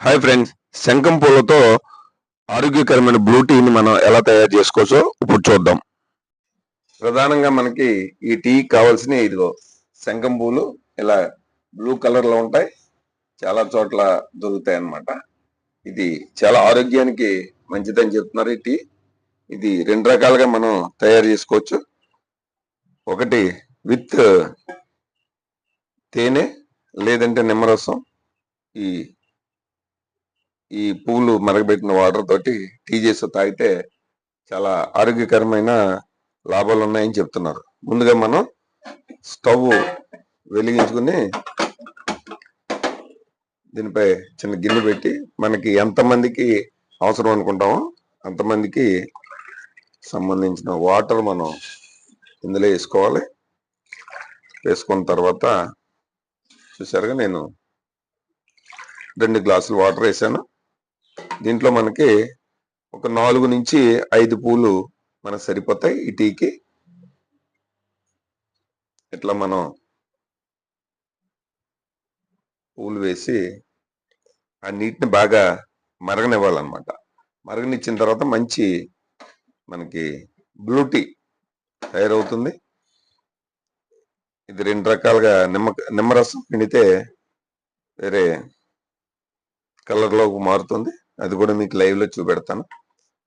Hi friends శంఖం పూలతో ఆరోగ్యకరమైన బ్లూ టీని మనం ఎలా తయారు చేసుకోవచ్చో ఇప్పుడు చూద్దాం. ప్రధానంగా మనకి ఈ టీ కావాల్సిన ఇదిగో శంఖం పూలు ఇలా బ్లూ కలర్లో ఉంటాయి. చాలా చోట్ల దొరుకుతాయి అన్నమాట. ఇది చాలా ఆరోగ్యానికి మంచిదని చెప్తున్నారు ఈ టీ ఇది రెండు రకాలుగా మనం తయారు చేసుకోవచ్చు. ఒకటి విత్ తేనె లేదంటే నిమ్మరసం. ఈ ఈ పువ్వులు మరగబెట్టిన వాటర్ తోటి టీ చేసి తాగితే చాలా ఆరోగ్యకరమైన లాభాలు ఉన్నాయని చెప్తున్నారు. ముందుగా మనం స్టవ్ వెలిగించుకుని దీనిపై చిన్న గిన్నె పెట్టి మనకి ఎంతమందికి అవసరం అనుకుంటామో అంతమందికి సంబంధించిన వాటర్ మనం ఇందులో వేసుకోవాలి. వేసుకున్న తర్వాత చూసారుగా నేను రెండు గ్లాసులు వాటర్ వేసాను. దీంట్లో మనకి ఒక నాలుగు నుంచి ఐదు పూలు మనకు సరిపోతాయి ఈ టీకి. ఇట్లా మనం పూలు వేసి ఆ నీటిని బాగా మరగనివ్వాలన్నమాట. మరగనిచ్చిన తర్వాత మంచి మనకి బ్లూ టీ తయారవుతుంది. ఇది రెండు రకాలుగా నిమ్మ నిమ్మరసం పిండితే వేరే కలర్లోకి మారుతుంది. అది కూడా మీకు లైవ్లో చూపెడతాను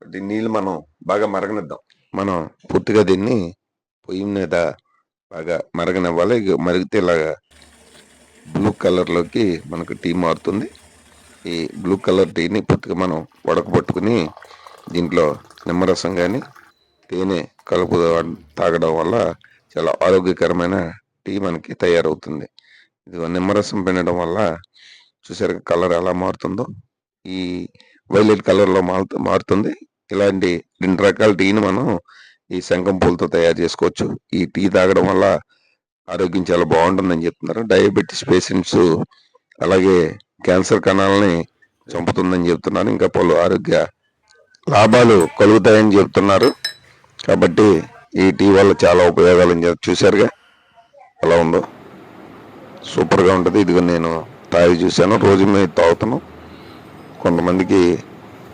ఈ నీళ్ళు మనం బాగా మరగనిద్దాం. మనం పూర్తిగా దీన్ని పొయ్యి మీద బాగా మరగనివ్వాలి. మరిగితే ఇలాగా బ్లూ కలర్లోకి మనకు టీ మారుతుంది. ఈ బ్లూ కలర్ టీని పూర్తిగా మనం ఉడకబట్టుకుని దీంట్లో నిమ్మరసం కానీ తేనె కలుపు తాగడం వల్ల చాలా ఆరోగ్యకరమైన టీ మనకి తయారవుతుంది. ఇది నిమ్మరసం పిండడం వల్ల చూసారు కలర్ ఎలా మారుతుందో. ఈ వైలెట్ కలర్లో మారుతూ మారుతు మారుతుంది. ఇలాంటి రెండు రకాల టీని మనం ఈ శంఖం పూలతో తయారు చేసుకోవచ్చు. ఈ టీ తాగడం వల్ల ఆరోగ్యం చాలా బాగుంటుందని చెప్తున్నారు. డయాబెటీస్ పేషెంట్స్ అలాగే క్యాన్సర్ కణాలని చంపుతుందని చెప్తున్నారు. ఇంకా పలు ఆరోగ్య లాభాలు కలుగుతాయని చెప్తున్నారు. కాబట్టి ఈ టీ వల్ల చాలా ఉపయోగాలు అని చూశారుగా. ఎలా ఉందో? సూపర్గా ఉంటుంది. ఇదిగో నేను తాగి చూశాను. రోజు మీద తాగుతాను కొంతమందికి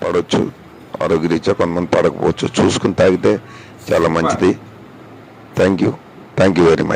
పడవచ్చు ఆరోగ్యరీత్యా కొంతమంది పడకపోవచ్చు. చూసుకుని తాగితే చాలా మంచిది. Thank you thank you very much